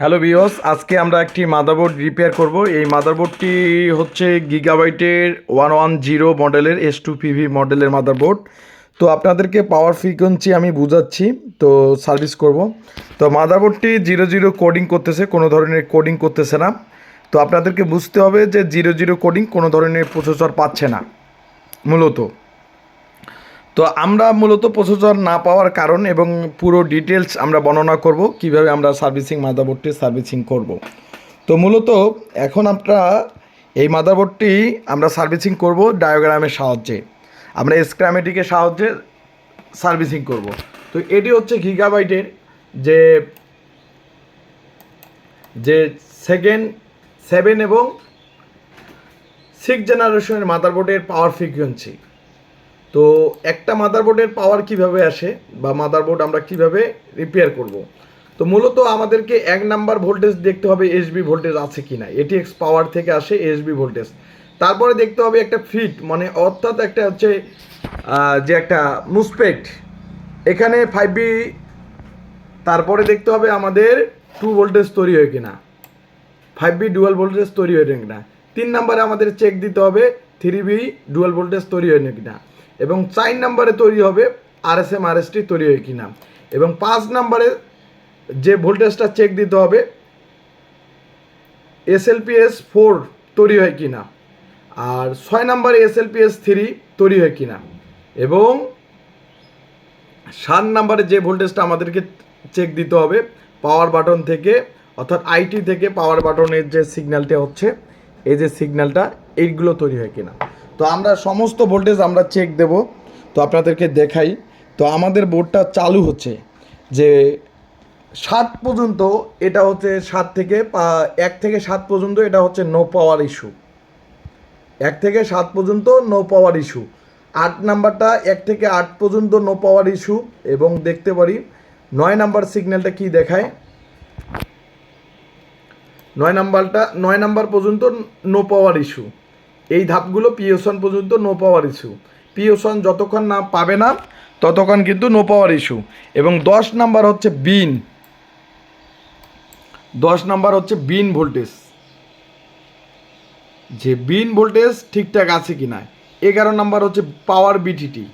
Hello বিওস আজকে আমরা একটি মাদারবোর্ড রিপেয়ার করব। এই মাদারবোর্ডটি হচ্ছে গিগাবাইটের ওয়ান ওয়ান জিরো মডেলের এস টু পিভি মডেলের মাদারবোর্ড তো আপনাদেরকে পাওয়ার ফ্রিকোয়েন্সি আমি বুঝাচ্ছি, তো সার্ভিস করব। তো মাদারবোর্ডটি জিরো জিরো কোডিং করতেছে, কোনো ধরনের কোডিং করতেছে না। তো আপনাদেরকে বুঝতে হবে যে জিরো জিরো কোডিং কোনো ধরনের প্রসেসর পাচ্ছে না, মূলত। তো আমরা মূলত প্রসেসর না পাওয়ার কারণ এবং পুরো ডিটেলস আমরা বর্ণনা করব, কীভাবে আমরা সার্ভিসিং মাদারবোর্ডটি সার্ভিসিং করব। তো মূলত এখন আমরা এই মাদারবোর্ডটি আমরা সার্ভিসিং করব ডায়োগ্রামের সাহায্যে। আমরা স্ক্রামেটিকের সাহায্যে সার্ভিসিং করব। তো এটি হচ্ছে গিগাবাইটের যে যে সেকেন্ড সেভেন এবং সিক্স জেনারেশনের মাদারবোর্ডের পাওয়ার ফ্রিকোয়েন্সি তো একটা মাদারবোর্ডের পাওয়ার কীভাবে আসে বা মাদারবোর্ড আমরা কীভাবে রিপেয়ার করব? তো মূলত আমাদেরকে এক নাম্বার ভোল্টেজ দেখতে হবে এসবি ভোল্টেজ আছে কিনা এটিএক্স পাওয়ার থেকে আসে এসবি ভোল্টেজ তারপরে দেখতে হবে একটা ফিট মানে অর্থাৎ একটা হচ্ছে যে একটা মুসপেক্ট এখানে ফাইভ বি তারপরে দেখতে হবে আমাদের টু ভোল্টেজ তৈরি হয় কিনা। ফাইভ বি ডুয়াল ভোল্টেজ তৈরি হয় কিনা। তিন নম্বরে আমাদের চেক দিতে হবে থ্রি বি ডুয়াল ভোল্টেজ তৈরি হয় কিনা। এবং চার নম্বরে তৈরি হবে R S M R S T তৈরি হয় কিনা। এবং পাঁচ নম্বরে যে ভোল্টেজটা চেক দিতে হবে S L P S four তৈরি হয় কিনা আর ছয় নম্বরে S L P S three তৈরি হয় কিনা। এবং সাত নম্বরে যে ভোল্টেজটা আমাদেরকে চেক দিতে হবে পাওয়ার বাটন থেকে, অর্থাৎ আইটি থেকে পাওয়ার বাটনের যে সিগন্যালটা হচ্ছে, এই যে সিগন্যালটা এইগুলো তৈরি হয় কিনা। তো আমরা সমস্ত ভোল্টেজ আমরা চেক দেব। তো আপনাদেরকে দেখাই। তো আমাদের বোর্ডটা চালু হচ্ছে। যে সাত পর্যন্ত এটা হচ্ছে সাত থেকে এক থেকে সাত পর্যন্ত এটা হচ্ছে নো পাওয়ার ইস্যু এক থেকে সাত পর্যন্ত নো পাওয়ার ইস্যু আট নাম্বারটা এক থেকে আট পর্যন্ত নো পাওয়ার ইস্যু এবং দেখতে পারি। নয় নাম্বার সিগন্যালটা কি দেখায়? নয় নাম্বারটা, নয় নাম্বার পর্যন্ত নো পাওয়ার ইস্যু এই ধাপগুলো পিওসন পর্যন্ত নো পাওয়ার ইস্যু পিওসন যতক্ষণ না পাবে না, ততক্ষণ কিন্তু নো পাওয়ার ইস্যু এবং দশ নাম্বার হচ্ছে বিন। দশ নাম্বার হচ্ছে বিন ভোল্টেজ। যে বিন ভোল্টেজ ঠিকঠাক আছে কি না? এগারো নাম্বার হচ্ছে পাওয়ার বিটিটি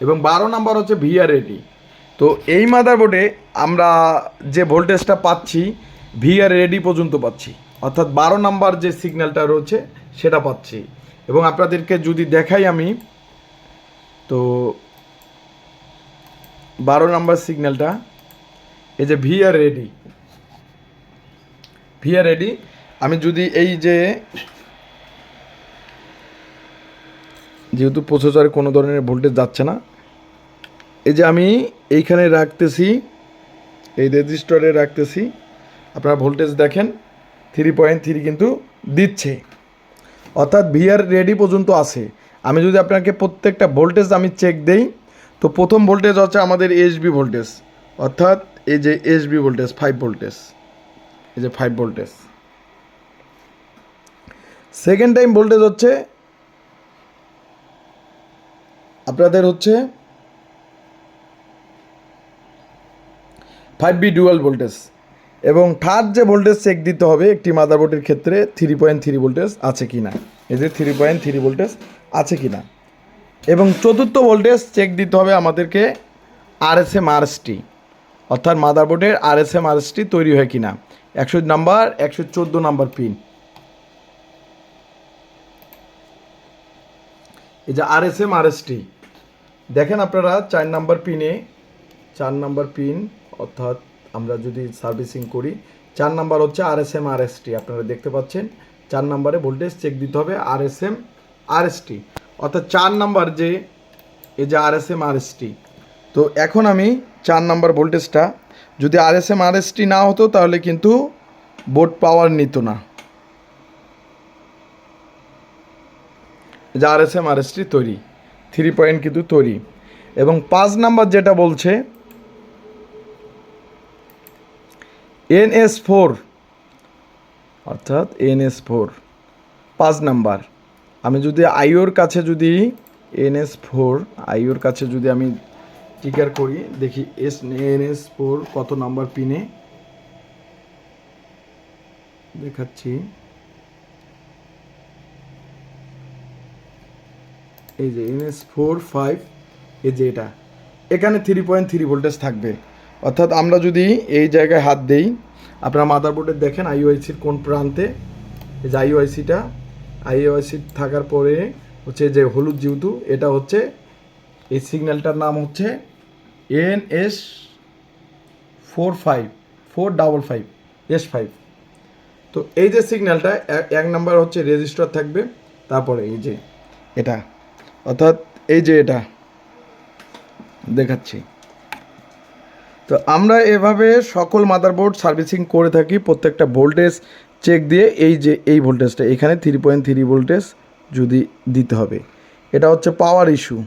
এবং বারো নাম্বার হচ্ছে ভিআরএটি তো এই মাদারবোর্ডে আমরা যে ভোল্টেজটা পাচ্ছি ভিআর রেডি পর্যন্ত পাচ্ছি। অর্থাৎ বারো নাম্বার যে সিগন্যালটা রয়েছে সেটা পাচ্ছি। এবং আপনাদেরকে যদি দেখাই আমি, তো বারো নাম্বার সিগন্যালটা, এই যে V VR ready. VR ready. আমি যদি এই যে, যেহেতু প্রসেসরে কোনো ধরনের ভোল্টেজ যাচ্ছে না, এই যে আমি এইখানে রাখতেছি, এই রেজিস্টারে রাখতেছি, আপনারা ভোল্টেজ দেখেন থ্রি পয়েন্ট থ্রি কিন্তু দিচ্ছে। অর্থাৎ ভিআর রেডি পর্যন্ত আছে। আমি যদি আপনাকে প্রত্যেকটা ভোল্টেজ আমি চেক দেই, তো প্রথম ভোল্টেজ হচ্ছে আমাদের এসবি ভোল্টেজ অর্থাৎ এই যে এসবি ভোল্টেজ ফাইভ ভোল্টেজ এই যে five voltage second time voltage হচ্ছে, আপনাদের হচ্ছে ফাইভ বি ডুয়াল ভোল্টেজ এবং থার্ড যে ভোল্টেজ চেক দিতে হবে একটি মাদারবোর্ডের ক্ষেত্রে থ্রি পয়েন্ট থ্রি ভোল্টেজ আছে কি না এই যে থ্রি পয়েন্ট থ্রি ভোল্টেজ আছে কি না এবং চতুর্থ ভোল্টেজ চেক দিতে হবে আমাদেরকে আর এস এম আরএসটি অর্থাৎ মাদারবোর্ডের আর এস এম আরএসটি তৈরি হয় কি না একশো নাম্বার, একশো চোদ্দ নাম্বার পিন এই যে R S M R S T দেখেন আপনারা, চার নাম্বার পিনে চার নাম্বার পিন অর্থাৎ আমরা যদি সার্ভিসিং করি চার নাম্বার হচ্ছে R S M R S T আপনারা দেখতে পাচ্ছেন চার নাম্বারে ভোল্টেজ চেক দিতে হবে R S M R S T অর্থাৎ চার নাম্বার যে এই যে R S M R S T তো এখন আমি চার নাম্বার ভোল্টেজটা যদি R S M R S T না হতো তাহলে কিন্তু বোর্ড পাওয়ার নিত না যে R S M R S T তৈরি থ্রি পয়েন্ট কিন্তু তৈরি এবং পাঁচ নাম্বার যেটা বলছে এন এস ফোর, অর্থাৎ এন এস ফোর, পাঁচ নাম্বার। আমি যদি আইওর কাছে যদি এন এস ফোর, আইওর কাছে যদি আমি টিকার করি, দেখি এস এন এস ফোর কত নাম্বার পিনে? দেখাচ্ছি। এই যে এনএস ফোর, ফাইভ, এই যে এটা। এখানে থ্রি পয়েন্ট থ্রি ভোল্টেজ থাকবে। অর্থাৎ আমরা যদি এই জায়গায় হাত দেই, আপনারা মাদারবোর্ডে দেখেন আইওআইসির কোন প্রান্তে। এই যে আইওআইসিটা আইওআইসি থাকার পরে হচ্ছে যে হলুদ যেহেতু, এটা হচ্ছে এই সিগন্যালটার নাম হচ্ছে N S four five four double five S five তো এই যে সিগন্যালটা এক- এক নাম্বার হচ্ছে রেজিস্টার থাকবে, তারপরে এই যে এটা। অর্থাৎ এই যে এটা, দেখাচ্ছি। তো আমরা এভাবে সকল মাদারবোর্ড সার্ভিসিং করে থাকি প্রত্যেকটা ভোল্টেজ চেক দিয়ে। এই যে এই ভোল্টেজটা এখানে থ্রি পয়েন্ট থ্রি ভোল্টেজ যদি দিতে হবে। এটা হচ্ছে পাওয়ার ইস্যু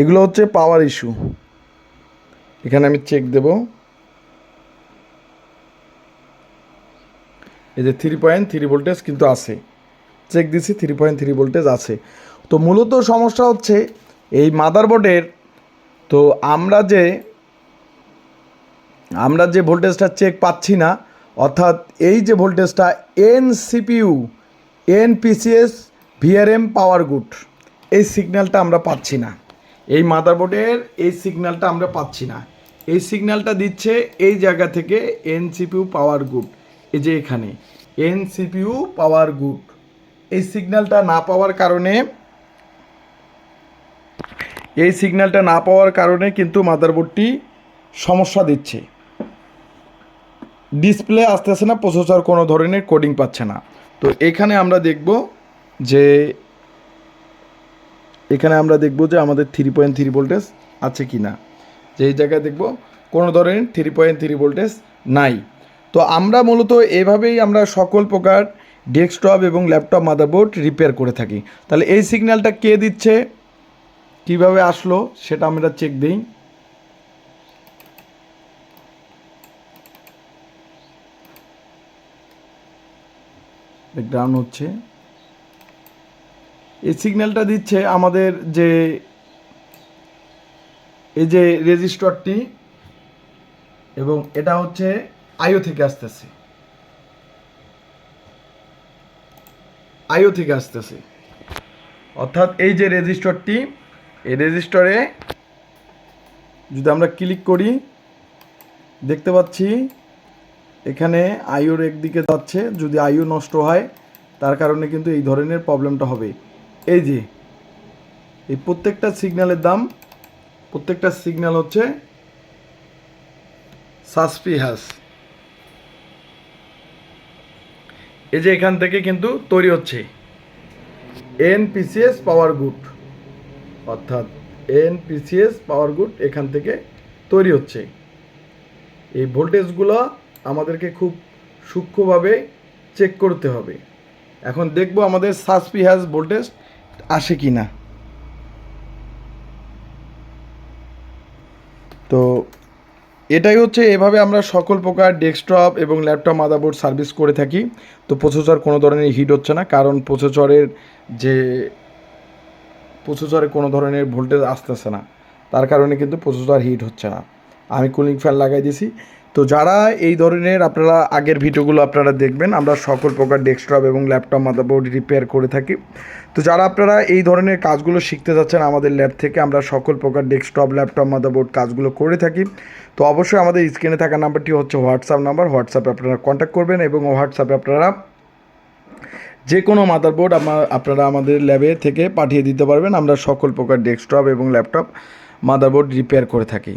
এগুলো হচ্ছে পাওয়ার ইস্যু এখানে আমি চেক দেব। এই যে থ্রি পয়েন্ট থ্রি ভোল্টেজ কিন্তু আছে। চেক দিছি থ্রি পয়েন্ট থ্রি ভোল্টেজ আছে। তো মূলত সমস্যা হচ্ছে, এই মাদারবোর্ডের তো আমরা যে আমরা যে ভোল্টেজটা চেক পাচ্ছি না, অর্থাৎ এই যে ভোল্টেজটা N CPU N PCS VRM power good এই সিগন্যালটা আমরা পাচ্ছি না। এই মাদারবোর্ডের এই সিগন্যালটা আমরা পাচ্ছি না। এই সিগন্যালটা দিচ্ছে এই জায়গা থেকে এন সিপিইউ পাওয়ার গুড এই যে এখানে এন সিপিইউ পাওয়ার গুড। এই সিগন্যালটা না পাওয়ার কারণে, এই সিগন্যালটা না পাওয়ার কারণে কিন্তু মাদারবোর্ডটি সমস্যা দিচ্ছে। ডিসপ্লে আসতেছে না, প্রসেসর কোনো ধরনের কোডিং পাচ্ছে না। তো এখানে আমরা দেখব যে, এখানে আমরা দেখব যে আমাদের থ্রি পয়েন্ট থ্রি ভোল্টেজ আছে কি না যে এই জায়গায় দেখব, কোনো ধরনের থ্রি পয়েন্ট থ্রি ভোল্টেজ নাই। তো আমরা মূলত এভাবেই আমরা সকল প্রকার ডেস্কটপ এবং ল্যাপটপ মাদারবোর্ড রিপেয়ার করে থাকি। তাহলে এই সিগন্যালটা কে দিচ্ছে? কীভাবে আসলো? সেটা আমরা চেক দিই। ব্যাকগ্রাউন্ড হচ্ছে। এই সিগন্যালটা দিচ্ছে আমাদের যে, এই যে রেজিস্টরটি এবং এটা হচ্ছে আইও থেকে আসতেছে। আইও থেকে আসতেছে। অর্থাৎ এই যে রেজিস্টরটি, এই রেজিস্টরে যদি আমরা ক্লিক করি, দেখতে পাচ্ছি এখানে আইওর একদিকে যাচ্ছে, যদি আইও নষ্ট হয়, তার কারণে কিন্তু এই ধরনের প্রবলেমটা হবে। এই যে, এই প্রত্যেকটা সিগন্যালের দাম, প্রত্যেকটা সিগন্যাল হচ্ছে সাসপিহাস। এই যে এখান থেকে কিন্তু তৈরি হচ্ছে। NPCS power good. অর্থাৎ এনপিসিএস পাওয়ার গুড এখান থেকে তৈরি হচ্ছে। এই ভোল্টেজগুলো আমাদেরকে খুব সূক্ষ্মভাবে চেক করতে হবে। এখন দেখব আমাদের সাসপি হ্যাজ ভোল্টেজ আসে কি না তো এটাই হচ্ছে এভাবে আমরা সকল প্রকার ডেস্কটপ এবং ল্যাপটপ মাদারবোর্ড সার্ভিস করে থাকি। তো প্রসেসর কোনো ধরনের হিট হচ্ছে না, কারণ প্রসেসরের যে প্রসেসরে কোনো ধরনের ভোল্টেজ আসতেছে না। তার কারণে কিন্তু প্রসেসর হিট হচ্ছে না। আমি কুলিং ফ্যান লাগাই দিয়েছি তো যারা এই ধরনের আপনারা আগের ভিডিওগুলো আপনারা দেখবেন, আমরা সকল প্রকার ডেস্কটপ এবং ল্যাপটপ মাদারবোর্ড রিপেয়ার করে থাকি। তো যারা আপনারা এই ধরনের কাজগুলো শিখতে যাচ্ছেন আমাদের ল্যাব থেকে, আমরা সকল প্রকার ডেস্কটপ, ল্যাপটপ, মাদারবোর্ড কাজগুলো করে থাকি। তো অবশ্যই আমাদের স্ক্রিনে থাকা নাম্বারটি হচ্ছে হোয়াটসঅ্যাপ নাম্বার। হোয়াটসঅ্যাপে আপনারা কন্ট্যাক্ট করবেন এবং হোয়াটসঅ্যাপে আপনারা যে কোনো মাদারবোর্ড আপনারা আমাদের ল্যাবে থেকে পাঠিয়ে দিতে পারবেন। আমরা সকল প্রকার ডেস্কটপ এবং ল্যাপটপ মাদারবোর্ড রিপেয়ার করে থাকি।